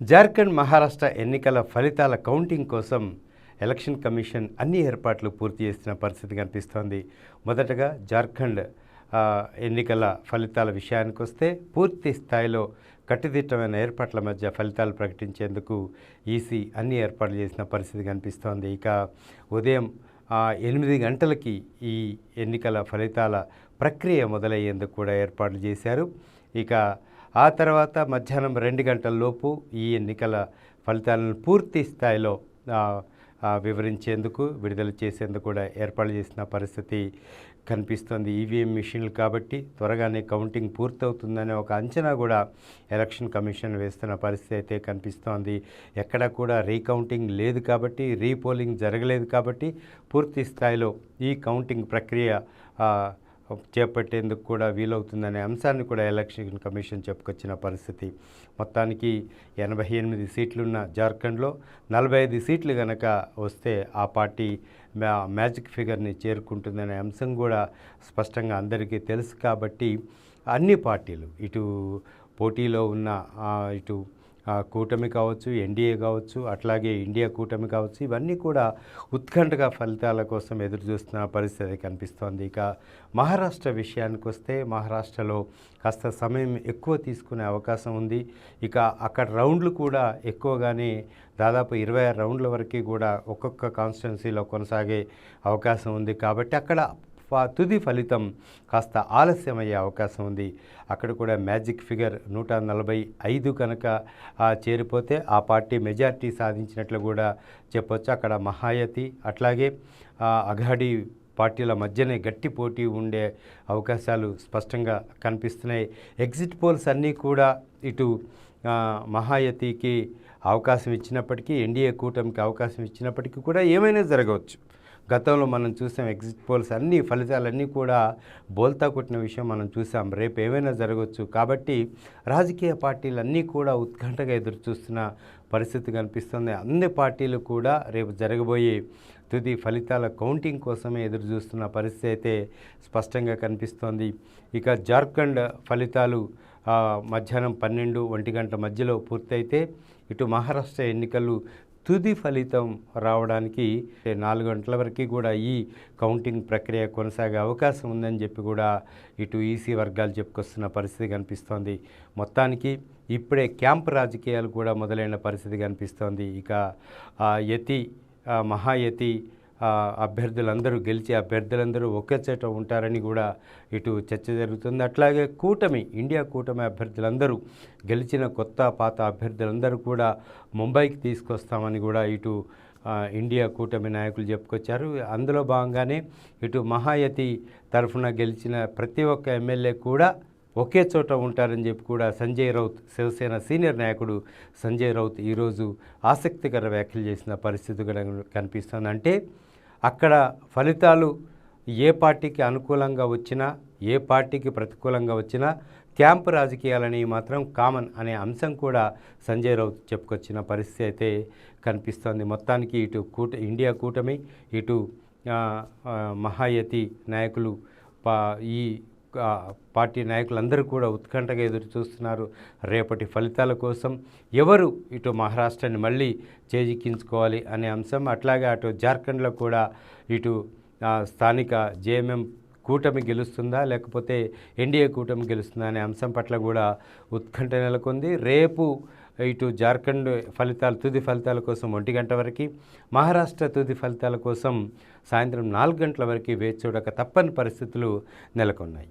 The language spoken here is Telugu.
జార్ఖండ్ మహారాష్ట్ర ఎన్నికల ఫలితాల కౌంటింగ్ కోసం ఎలక్షన్ కమిషన్ అన్ని ఏర్పాట్లు పూర్తి చేస్తున్న పరిస్థితి కనిపిస్తోంది. మొదటగా జార్ఖండ్ ఎన్నికల ఫలితాల విషయానికి వస్తే పూర్తి స్థాయిలో కట్టుదిట్టమైన ఏర్పాట్ల మధ్య ఫలితాలు ప్రకటించేందుకు ఈసీ అన్ని ఏర్పాట్లు చేసిన పరిస్థితి కనిపిస్తోంది. ఇక ఉదయం ఎనిమిది గంటలకి ఈ ఎన్నికల ఫలితాల ప్రక్రియ మొదలయ్యేందుకు కూడా ఏర్పాట్లు చేశారు. ఇక ఆ తర్వాత మధ్యాహ్నం రెండు గంటల లోపు ఈ ఎన్నికల ఫలితాలను పూర్తి స్థాయిలో వివరించేందుకు విడుదల చేసేందుకు కూడా ఏర్పాటు చేసిన పరిస్థితి కనిపిస్తోంది. ఈవీఎం మిషన్లు కాబట్టి త్వరగానే కౌంటింగ్ పూర్తవుతుందనే ఒక అంచనా కూడా ఎలక్షన్ కమిషన్ వేస్తున్న పరిస్థితి అయితే కనిపిస్తోంది. ఎక్కడ కూడా రీకౌంటింగ్ లేదు కాబట్టి రీపోలింగ్ జరగలేదు కాబట్టి పూర్తి స్థాయిలో ఈ కౌంటింగ్ ప్రక్రియ చేపట్టేందుకు కూడా వీలవుతుందనే అంశాన్ని కూడా ఎలక్షన్ కమిషన్ చెప్పుకొచ్చిన పరిస్థితి. మొత్తానికి ఎనభై ఎనిమిది సీట్లున్న జార్ఖండ్లో నలభై ఐదు సీట్లు కనుక వస్తే ఆ పార్టీ మ్యా మ్యాజిక్ ఫిగర్ని చేరుకుంటుందనే అంశం కూడా స్పష్టంగా అందరికీ తెలుసు కాబట్టి అన్ని పార్టీలు ఇటు పోటీలో ఉన్న ఇటు కూటమి కావచ్చు ఎన్డీఏ కావచ్చు అట్లాగే ఇండియా కూటమి కావచ్చు ఇవన్నీ కూడా ఉత్కంఠగా ఫలితాల కోసం ఎదురు చూస్తున్న పరిస్థితి కనిపిస్తోంది. ఇక మహారాష్ట్ర విషయానికి వస్తే మహారాష్ట్రలో కాస్త సమయం ఎక్కువ తీసుకునే అవకాశం ఉంది. ఇక అక్కడ రౌండ్లు కూడా ఎక్కువగానే దాదాపు ఇరవై ఆరు రౌండ్ల వరకు కూడా ఒక్కొక్క కాన్స్టిట్యున్సీలో కొనసాగే అవకాశం ఉంది. కాబట్టి అక్కడ తుది ఫలితం కాస్త ఆలస్యమయ్యే అవకాశం ఉంది. అక్కడ కూడా మ్యాజిక్ ఫిగర్ నూట నలభై ఐదు కనుక చేరిపోతే ఆ పార్టీ మెజారిటీ సాధించినట్లు కూడా చెప్పొచ్చు. అక్కడ మహాయతి అట్లాగే ఆ, అఘాడీ పార్టీల మధ్యనే గట్టి పోటీ ఉండే అవకాశాలు స్పష్టంగా కనిపిస్తున్నాయి. ఎగ్జిట్ పోల్స్ అన్నీ కూడా ఇటు మహాయతికి అవకాశం ఇచ్చినప్పటికీ ఎన్డీఏ కూటమికి అవకాశం ఇచ్చినప్పటికీ కూడా ఏమైనా జరగవచ్చు. గతంలో మనం చూసాం ఎగ్జిట్ పోల్స్ అన్ని ఫలితాలన్నీ కూడా బోల్తా కొట్టిన విషయం మనం చూసాం. రేపు ఏమైనా జరగవచ్చు కాబట్టి రాజకీయ పార్టీలన్నీ కూడా ఉత్కంఠగా ఎదురు చూస్తున్న పరిస్థితి కనిపిస్తుంది. అన్ని పార్టీలు కూడా రేపు జరగబోయే తుది ఫలితాల కౌంటింగ్ కోసమే ఎదురు చూస్తున్న పరిస్థితి అయితే స్పష్టంగా కనిపిస్తోంది. ఇక జార్ఖండ్ ఫలితాలు మధ్యాహ్నం పన్నెండు ఒంటి గంటల మధ్యలో పూర్తయితే ఇటు మహారాష్ట్ర ఎన్నికలు తుది ఫలితం రావడానికి నాలుగు గంటల వరకు కూడా ఈ కౌంటింగ్ ప్రక్రియ కొనసాగే అవకాశం ఉందని చెప్పి కూడా ఇటు ఈసీ వర్గాలు చెప్పుకొస్తున్న పరిస్థితి కనిపిస్తోంది. మొత్తానికి ఇప్పుడే క్యాంప్ రాజకీయాలు కూడా మొదలైన పరిస్థితి కనిపిస్తోంది. ఇక ఆ, యతి మహాయతి అభ్యర్థులందరూ గెలిచి అభ్యర్థులందరూ ఒకే చోట ఉంటారని కూడా ఇటు చర్చ జరుగుతుంది. అట్లాగే కూటమి ఇండియా కూటమి అభ్యర్థులందరూ గెలిచిన కొత్త పాత అభ్యర్థులందరూ కూడా ముంబైకి తీసుకొస్తామని కూడా ఇటు ఇండియా కూటమి నాయకులు చెప్పుకొచ్చారు. అందులో భాగంగానే ఇటు మహాయతి తరఫున గెలిచిన ప్రతి ఒక్క ఎమ్మెల్యే కూడా ఒకే చోట ఉంటారని చెప్పి కూడా సంజయ్ రౌత్ శివసేన సీనియర్ నాయకుడు సంజయ్ రౌత్ ఈరోజు ఆసక్తికర వ్యాఖ్యలు చేసిన పరిస్థితి కూడా కనిపిస్తుంది. అంటే అక్కడ ఫలితాలు ఏ పార్టీకి అనుకూలంగా వచ్చినా ఏ పార్టీకి ప్రతికూలంగా వచ్చినా క్యాంపు రాజకీయాలని మాత్రం కామన్ అనే అంశం కూడా సంజయ్ రౌత్ చెప్పుకొచ్చిన పరిస్థితి అయితే కనిపిస్తోంది. మొత్తానికి ఇటు కూట ఇండియా కూటమి ఇటు మహాయతి నాయకులు పా ఈ పార్టీ నాయకులందరూ కూడా ఉత్కంఠగా ఎదురు చూస్తున్నారు. రేపటి ఫలితాల కోసం ఎవరు ఇటు మహారాష్ట్రాన్ని మళ్ళీ చేజిక్కించుకోవాలి అనే అంశం అట్లాగే అటు జార్ఖండ్లో కూడా ఇటు స్థానిక జేఎంఎం కూటమి గెలుస్తుందా లేకపోతే ఎన్డీఏ కూటమి గెలుస్తుందా అనే అంశం పట్ల కూడా ఉత్కంఠ నెలకొంది. రేపు ఇటు జార్ఖండ్ ఫలితాలు తుది ఫలితాల కోసం ఒంటి గంట వరకు మహారాష్ట్ర తుది ఫలితాల కోసం సాయంత్రం నాలుగు గంటల వరకు వేచి చూడక తప్పని పరిస్థితులు నెలకొన్నాయి.